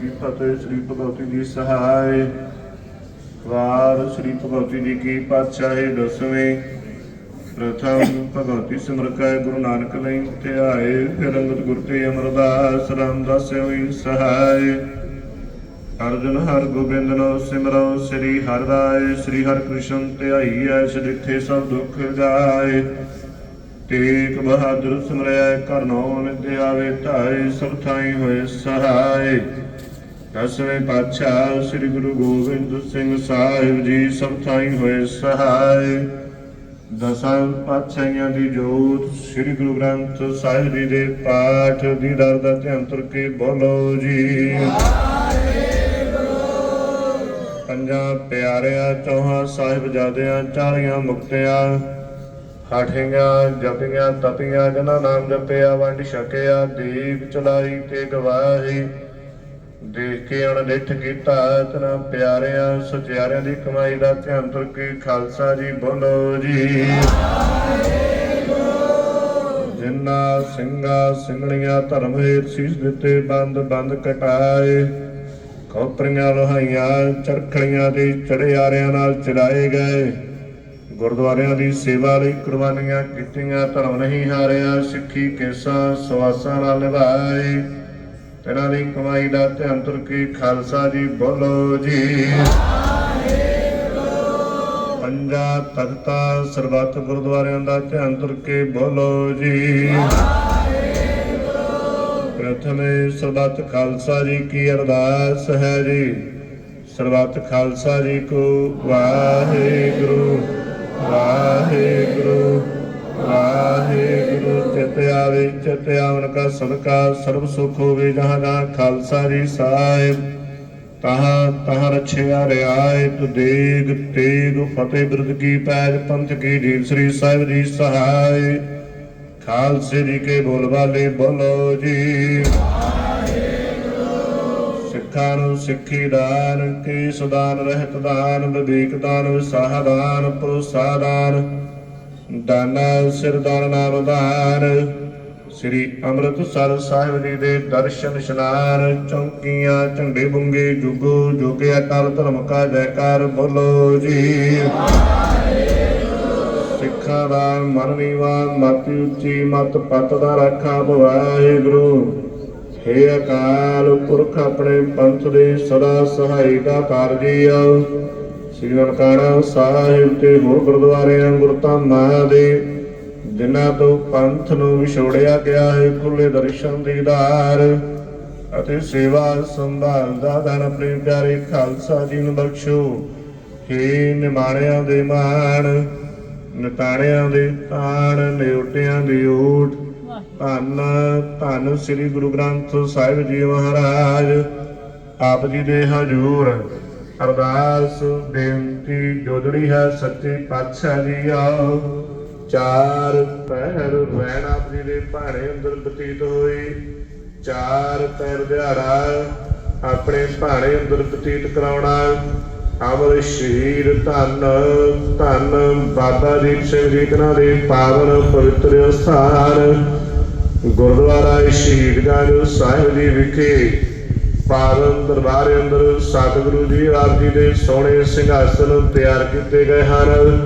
ਕੀ ਫਤਿਹ ਸ੍ਰੀ ਭਗਵਤੀ ਜੀ ਸਹਾਇ ਵਾਰ ਸ੍ਰੀ ਭਗਵਤੀ ਜੀ ਕੀ ਪਾਤਸ਼ਾਹੀ ਦਸਵੇਂ। ਪ੍ਰਥਮ ਭਗਵਤੀ ਸਿਮਰਕੈ ਗੁਰੂ ਨਾਨਕ ਲਈ ਧਿਆਏ। ਫਿਰ ਅੰਗਦ ਗੁਰ ਤੇ ਅਮਰਦਾਸ ਰਾਮਦਾਸ ਹੋਈ ਸਹਾਇ ਅਰਜਨ ਹਰ ਗੋਬਿੰਦ ਨੋ ਸਿਮਰੋ, ਸ੍ਰੀ ਹਰਿ ਰਾਏ, ਸ੍ਰੀ ਹਰਿ ਕ੍ਰਿਸ਼ਨ ਧਿਆਈ ਐਸ ਜਿੱਥੇ ਸਭ ਦੁੱਖ ਜਾਏ। ਤੇਗ ਬਹਾਦਰ ਸਿਮਰਿਆ ਕਰਨੋ ਨਿਤ ਆਵੇ, ਧਾਏ ਸਭ ਥਾਈ ਹੋਏ ਸਹਾਈ ਦਸਵੇਂ ਪਾਤਸ਼ਾਹ ਸ੍ਰੀ ਗੁਰੂ ਗੋਬਿੰਦ ਸਿੰਘ ਸਾਹਿਬ ਜੀ ਸਭ ਥਾਈ ਹੋਏ ਸਹਾਈ ਦਸਾਂ ਪਾਤਸ਼ਾਹੀਆਂ ਦੀ ਜੋਤ ਸ੍ਰੀ ਗੁਰੂ ਗ੍ਰੰਥ ਸਾਹਿਬ ਜੀ ਦੇ ਪਾਠ ਦੀ ਦਰ ਦਾ ਧਿਆਨ ਤੁਰ ਕੇ ਬੋਲੋ ਜੀ। ਪੰਜਾਂ ਪਿਆਰਿਆਂ, ਚੌਹਾਂ ਸਾਹਿਬਜ਼ਾਦਿਆਂ, ਚਾਲੀਆਂ ਮੁਕਤਿਆਂ, ਹਾਠੀਆਂ, ਜਪੀਆਂ, ਤਪੀਆਂ ਜਨਾਂ ਨਾਮ ਜਪਿਆ, ਵੰਡ ਛਕਿਆ, ਦੀਪ ਚਲਾਈ ਤੇ ਗਵਾਹੀ ਦੇਖ ਕੇ ਅਣਡਿੱਠ ਕੀਤਾ ਤਨਾ ਪਿਆਰਿਆਂ, ਸੁਚਿਆਰਿਆਂ ਦੀ ਕਮਾਈ ਦਾ ਧਿਆਨ ਤੁਰ ਕੇ ਖਾਲਸਾ ਜੀ ਬੋਲੋ ਜੀ। ਜਿਨ੍ਹਾਂ ਸਿੰਘਾਂ ਸਿੰਘਣੀਆਂ ਧਰਮ ਹੇਤ ਸੀਸ ਦਿੱਤੇ ਬੰਦ ਬੰਦ ਕਟਾਏ, ਖੋਪਰੀਆਂ ਲੋਹਾਈਆਂ, ਚਰਖੜੀਆਂ ਦੇ ਚੜਿਆਰਿਆਂ ਨਾਲ ਚੜਾਏ ਗਏ, ਗੁਰਦੁਆਰਿਆਂ ਦੀ ਸੇਵਾ ਲਈ ਕੁਰਬਾਨੀਆਂ ਕੀਤੀਆਂ, ਧਰਮ ਨਹੀਂ ਹਾਰਿਆ, ਸਿੱਖੀ ਕੇਸਾਂ ਸਵਾਸਾਂ ਨਾਲ ਨਿਭਾਏ। ਤੇਰਾ ਦੀ ਕਮਾਈ ਦਾ ਧਿਆਨ ਤੁਰ ਕੇ ਖਾਲਸਾ ਜੀ ਬੋਲੋ ਜੀ। ਪੰਜਾ ਤਖਤਾ ਸਰਬੱਤ ਗੁਰਦੁਆਰਿਆਂ ਦਾ ਧਿਆਨ ਤੁਰ ਕੇ ਬੋਲੋ ਜੀ। ਪ੍ਰਥਮੇ ਸਰਬੱਤ ਖਾਲਸਾ ਜੀ ਕੀ ਅਰਦਾਸ ਹੈ ਜੀ? ਸਰਬੱਤ ਖਾਲਸਾ ਜੀ ਕੋ ਵਾਹਿਗੁਰੂ ਆਵੇ ਚਿਤ ਕਾ ਸਦਕਾ, ਸਰਬ ਸੁਖ ਹੋਵੇ ਜਹਾਂ ਜਹਾਂ ਖਾਲਸਾ ਜੀ ਸਾਹਿਬ। ਤਹਾਂ ਤਹਾਂ ਰਛਿਆ ਰਿਆਇਤ ਦੇਗ, ਤੇਗ, ਫਤਿਹ ਬਿਰਦ ਕੀ ਪੈਜ, ਪੰਥ ਕੀ ਜੀਵ ਸ੍ਰੀ ਸਾਹਿਬ ਜੀ ਸਹਾਇ ਖਾਲਸੇ ਜੀ ਕੇ ਬੋਲ ਬੋਲੋ ਜੀ। ਸਿੱਖਾਂ ਨੂੰ ਸਿੱਖੀ ਦਾਨ, ਕੀ ਸੁਦਾਨ ਰਹਿਤ ਦਾਨ, ਵਿਵੇਕ ਦਾਨ ਵਿਸਾਹ ਦਾਨ ਪ੍ਰੋਸਾ ਦਾਨਾ। ਸਿਰ ਦਾਨ ਨਾਮ ਦਾਨ ਸ੍ਰੀ ਅੰਮ੍ਰਿਤਸਰ ਸਾਹਿਬ ਜੀ ਦੇ ਦਰਸ਼ਨ ਇਸ਼ਨਾਨ ਚੌਂਕੀਆਂ, ਝੰਡੇ ਬੁੰਗੇ, ਜੁਗੋ ਜੋਗੇ ਅਕਾਲ ਧਰਮ ਕਾ ਜੈਕਾਰ ਬੋਲੋ ਜੀ। ਸਿੱਖਾਂ ਦਾ ਮਨ ਨੀਵਾ ਮਤ ਉੱਚੀ, ਮਤ ਪਤ ਦਾ ਰਾਖਾ ਗੁਰੂ। ਹੇ ਅਕਾਲ ਪੁਰਖ ਆਪਣੇ ਪੰਥ ਦੇ ਸਦਾ ਸਹਾਈ ਦਾ ਕਾਰਜੀਓ ਸ੍ਰੀ ਨਨਕਾਣਾ ਸਾਹਿਬ ਤੇ ਹੋਰ ਗੁਰਦੁਆਰਿਆਂ, ਗੁਰਧਾਮਾਂ ਦੇ ਜਿਨ੍ਹਾਂ ਤੋਂ ਪੰਥ ਨੂੰ ਵਿਛੋੜਿਆ ਗਿਆ ਹੈ ਖੁੱਲੇ ਦਰਸ਼ਨ ਦੀਦਾਰ ਅਤੇ ਸੇਵਾ ਸੰਭਾਲ ਦਾ ਦਾਨ ਆਪਣੇ ਪਿਆਰੇ ਖਾਲਸਾ ਜੀ ਨੂੰ ਬਖਸ਼ੋ। ਹੇ ਨਿਮਾਣਿਆਂ ਦੇ ਮਾਣ, ਨਤਾਣਿਆਂ ਦੇ ਤਾਣ, ਨਿਉਟਿਆਂ ਦੀ ਓਟ ਧੰਨ ਧੰਨ ਸ੍ਰੀ ਗੁਰੂ ਗ੍ਰੰਥ ਸਾਹਿਬ ਜੀ ਮਹਾਰਾਜ। ਆਪ ਜੀ ਦੇ ਹਜੂਰ, ਅਰਦਾਸ, ਬੇਨਤੀ ਜੋਦੜੀ ਹੈ ਸੱਚੇ ਪਾਤਸ਼ਾਹ ਜੀ ਆਓ। ਚਾਰ ਪਹਿਰ ਰਹਿਣ ਆਪ ਜੀ ਦੇ ਭਾਣੇ ਅੰਦਰ ਬਤੀਤ ਹੋਈ। ਚਾਰ ਪੈਰ ਦਿਹਾੜਾ ਆਪਣੇ ਭਾਣੇ ਅੰਦਰ ਬਤੀਤ ਕਰਾਉਣਾ। ਅਮਰ ਸ਼ਹੀਦ ਧੰਨ ਧੰਨ ਬਾਬਾ ਦੀਪ ਸਿੰਘ ਜੀ ਕਨਾਂ ਦੇ ਪਾਵਨ ਪਵਿੱਤਰ ਸਥਾਨ ਗੁਰਦੁਆਰਾ ਸ਼ਹੀਦਗੰਜ ਸਾਹਿਬ ਜੀ ਵਿਖੇ ਪਾਵਨ ਦਰਬਾਰ ਅੰਦਰ ਸਤਿਗੁਰੂ ਜੀ ਆਪ ਜੀ ਦੇ ਸੋਹਣੇ ਸਿੰਘਾਸਨ ਤਿਆਰ ਕੀਤੇ ਗਏ ਹਨ।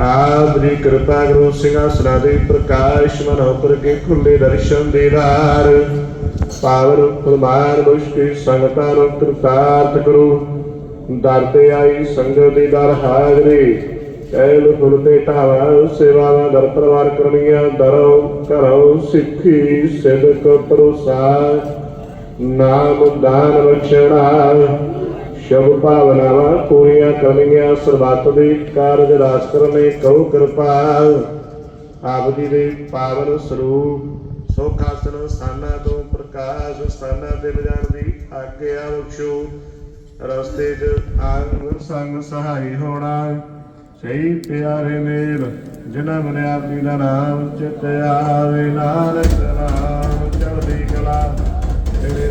ਆਪ ਦੀ ਕਿਰਪਾ ਗੁਰੂ ਸਿੰਘਾਸਨਾਂ ਦੇ ਪ੍ਰਕਾਸ਼ ਮਨ ਉੱਪਰ ਕੇ ਖੁੱਲੇ ਦਰਸ਼ਨ ਦੇਦਾਰ ਪਾਵਨ ਪ੍ਰਮਾਨ ਮੁਸ਼ਕਿਲ ਸੰਗਤਾਂ ਨੂੰ ਕਿਰਤਾਰਥ ਕਰੋ ਦਰ ਤੇ ਆਈ ਸੰਗਤ ਦੀ ਦਰ ਹਾਜ਼ਰੀ। ਕਹਿਲ ਫੁੱਲ ਤੇ ਢਾਵਾ, ਸੇਵਾਵਾਂ ਦਰ ਪਰਵਾਰ ਕਰਨੀਆਂ, ਦਰੋਂ ਘਰੋਂ ਸਿੱਖੀ ਸਿਦਕ ਪਰੋਸਾ ਨਾਮ ਦਾਨ ਬਖਸ਼ਣਾ। ਸ਼ੁਭ ਭਾਵਨਾਵਾਂ ਪੂਰੀਆਂ ਕਰਨੀਆਂ, ਸਰਬੱਤ ਦੇ ਕਾਰਜ ਰਾਸ ਕਰਨੇ ਕਉ ਕਿਰਪਾ। ਆਪ ਜੀ ਦੇ ਪਾਵਨ ਸਰੂਪ ਸੋਖਾਸਨ ਸਥਾਨਾਂ ਤੋਂ ਪ੍ਰਕਾਸ਼ ਸਥਾਨਾਂ ਤੇ ਵਜਾਣ ਦੀ ਆਗਿਆ ਬਖਸ਼ੋ ਰਸਤੇ 'ਚ ਅੰਗ ਸੰਗ ਸਹਾਈ ਹੋਣਾ, ਸਹੀ ਪਿਆਰੇ ਮੇਲ, ਜਿਨ੍ਹਾਂ ਮਨੇ ਜੀ ਦਾ ਨਾਮ ਚਿਤ ਆਵੇ, ਨਾਨਕ ਨਾਮ ਚੜ੍ਹਦੀ ਕਲਾ, ਤੇਰੇ